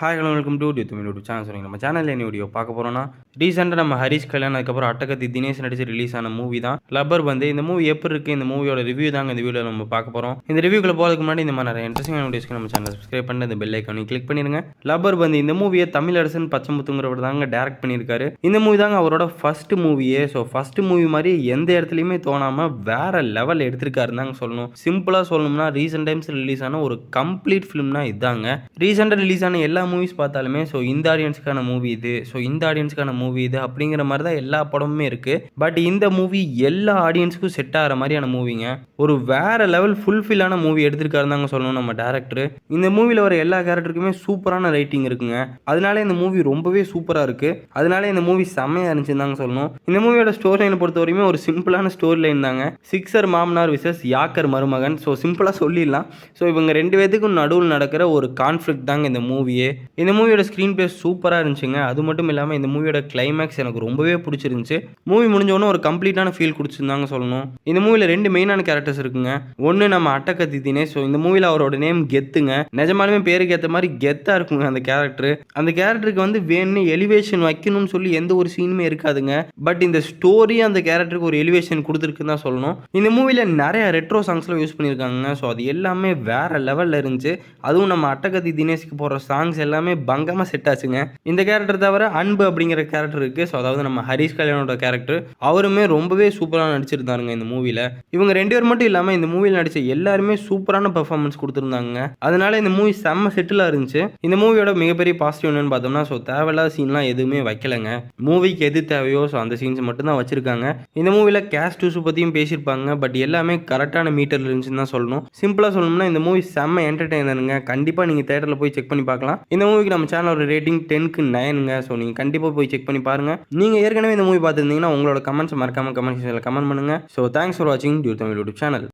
Hi hello welcome to Dew Tamil YouTube channel சொல்லுங்க நம்ம சேனலில் என்ன வீடியோ பார்க்க போகிறோம்னா ரீசெண்டாக நம்ம ஹரிஷ் கல்யாணம் அதுக்கப்புறம் அட்டகத்தி தினேஷ் நடிச்சு ரிலீஸ் ஆன மூவி தான். லப்பர் வந்து இந்த மூவி எப்படி இருக்குது இந்த மூவியோட ரிவ்யூ தாங்க இந்த வீடியோவில் நம்ம பார்க்க போகிறோம் இந்த ரிவ்யூக்குள்ள போகிறதுக்கு முன்னாடி இந்த மாதிரி நிறைய இன்ட்ரெஸ்டிங் வீடியோஸ்க்கு நம்ம சேனல் சப்ஸ்கிரைப் பண்ணி இந்த பெல் ஐக்கானி கிளிக் பண்ணிடுங்க. லப்பர் வந்து இந்த மூவியை தமிழ் அரசன் பச்சமுத்துங்கிறவர் தாங்க டேரக்ட் பண்ணியிருக்காரு. இந்த மூவி தாங்க அவரோட ஃபர்ஸ்ட் மூவியே ஸோ ஃபர்ஸ்ட் மூவி மாதிரி எந்த இடத்துலையுமே தோணாமல் வேற லெவல் எடுத்திருக்காரு தாங்க சொல்லணும். சிம்பிளாக சொல்லணும்னா ரீசெண்ட் டைம்ஸ் ரிலீஸ் ஆன ஒரு கம்ப்ளீட் ஃபிலிம்னா இதாங்க. ரீசெண்டாக ரிலீஸ் ஆன எல்லா மூவிஸ் பார்த்தாலுமே ஸோ இந்த ஆடியன்ஸ்க்கான மூவி இது ஸோ இந்த ஆடியன்ஸ்க்கான மூவி இது அப்படிங்கிற மாதிரி தான் எல்லா படமுமே இருக்குது பட் இந்த மூவி எல்லா ஆடியன்ஸுக்கும் செட் ஆகிற மாதிரியான மூவிங்க ஒரு வேற லெவல் ஃபுல்ஃபில்லான மூவி எடுத்திருக்காருன்னு தாங்க சொல்லணும் நம்ம டேரக்டர் இந்த மூவியில் வர எல்லா கேரக்டருக்குமே சூப்பரான ரைட்டிங் இருக்குங்க. அதனால இந்த மூவி ரொம்பவே சூப்பராக இருக்குது அதனால இந்த மூவி செம்மையாக இருந்துச்சுன்னு தாங்க சொல்லணும். இந்த மூவியோட ஸ்டோரி லைனை பொறுத்த வரையுமே ஒரு சிம்பிளான ஸ்டோரி லைன் தாங்க. சிக்ஸர் மாமனார் விசஸ் யாக்கர் மருமகன். ஸோ சிம்பிளாக சொல்லிடலாம். ஸோ இவங்க ரெண்டு பேத்துக்கும் நடுவில் நடக்கிற ஒரு கான்ஃப்ளிக் தாங்க இந்த மூவியே இந்த மூவியோட ஸ்க்ரீன் பிளே சூப்பராக இருந்துச்சுங்க. அது மட்டும் இல்லாமல் இந்த மூவியோட கிளைமேக்ஸ் எனக்கு ரொம்பவே பிடிச்சிருந்துச்சு. மூவி முடிஞ்சவொன்னே ஒரு கம்ப்ளீட்டான ஃபீல் கொடுத்துருந்தாங்க சொல்லணும். இந்த மூவியில் ரெண்டு மெயினான கேரக்டர்ஸ் இருக்குங்க. ஒன்று நம்ம அட்டக்கத்தி தினேஷ் ஸோ இந்த மூவியில் அவரோட நேம் கெத்துங்க. நிஜமாலுமே பேருக்கு ஏற்ற மாதிரி கெத்தாக இருக்குங்க அந்த கேரக்டர் அந்த கேரக்டருக்கு வந்து வேணும்னு எலிவேஷன் வைக்கணும்னு சொல்லி எந்த ஒரு சீனுமே இருக்காதுங்க. பட் இந்த ஸ்டோரி அந்த கேரக்டருக்கு ஒரு எலிவேஷன் கொடுத்துருக்குன்னு தான் சொல்லணும். இந்த மூவியில் நிறைய ரெட்ரோ சாங்ஸ்லாம் யூஸ் பண்ணியிருக்காங்க ஸோ அது எல்லாமே வேற லெவலில் இருந்துச்சு. அதுவும் நம்ம அட்டகத்தி தினேஷ்க்கு போடுற சாங்ஸ் எல்லாமே பங்கமாக செட் ஆச்சுங்க. இந்த கேரக்டர் தவிர அன்பு அப்படிங்கிற கேரக்டர் இருக்குது ஸோ அதாவது நம்ம ஹரிஷ் கல்யாணோட கேரக்டர் அவருமே ரொம்பவே சூப்பராக நடிச்சிருந்தாருங்க இந்த மூவியில் இவங்க ரெண்டு பேர் மட்டும் இல்லாமல் இந்த மூவியில் நடித்த எல்லாருமே சூப்பரான பெர்ஃபார்மன்ஸ் கொடுத்துருந்தாங்க அதனால இந்த மூவி செம்ம செட்டிலாக இருந்துச்சு. இந்த மூவியோட மிகப்பெரிய பாசிட்டிவ் என்னன்னு பார்த்தோம்னா ஸோ தேவையில்லாத சீன்லாம் எதுவுமே வைக்கலைங்க. மூவிக்கு எது தேவையோ ஸோ அந்த சீன்ஸ் மட்டும் தான் வச்சிருக்காங்க. இந்த மூவியில் கேஷ் டூஸ் பற்றியும் பேசியிருப்பாங்க. பட் எல்லாமே கரெக்டான மீட்டரில் இருந்துச்சுன்னு தான் சொல்லணும். சிம்பிளாக சொல்லணும்னா இந்த மூவி செம்ம என்டர்டெய்னருங்க கண்டிப்பாக நீங்கள் தேட்டரில் போய் செக் பண்ணி பார்க்கலாம். இந்த மூவிக்கு நம்ம சேனலோட ரேட்டிங் டென்க்கு நைனுங்க. ஸோ நீங்கள் கண்டிப்பாக போய் செக் பண்ணி பாருங்கள் நீங்கள் ஏற்கனவே இந்த மூவி பார்த்துருந்தீங்கன்னா உங்களோட கமெண்ட்ஸ் மறக்காமல் கமெண்ட் செக்ஷனில் கமெண்ட் பண்ணுங்கள் ஸோ தேங்க்ஸ் ஃபார் வாட்சிங் டியூ தமிழ் யூடியூப் சேனல்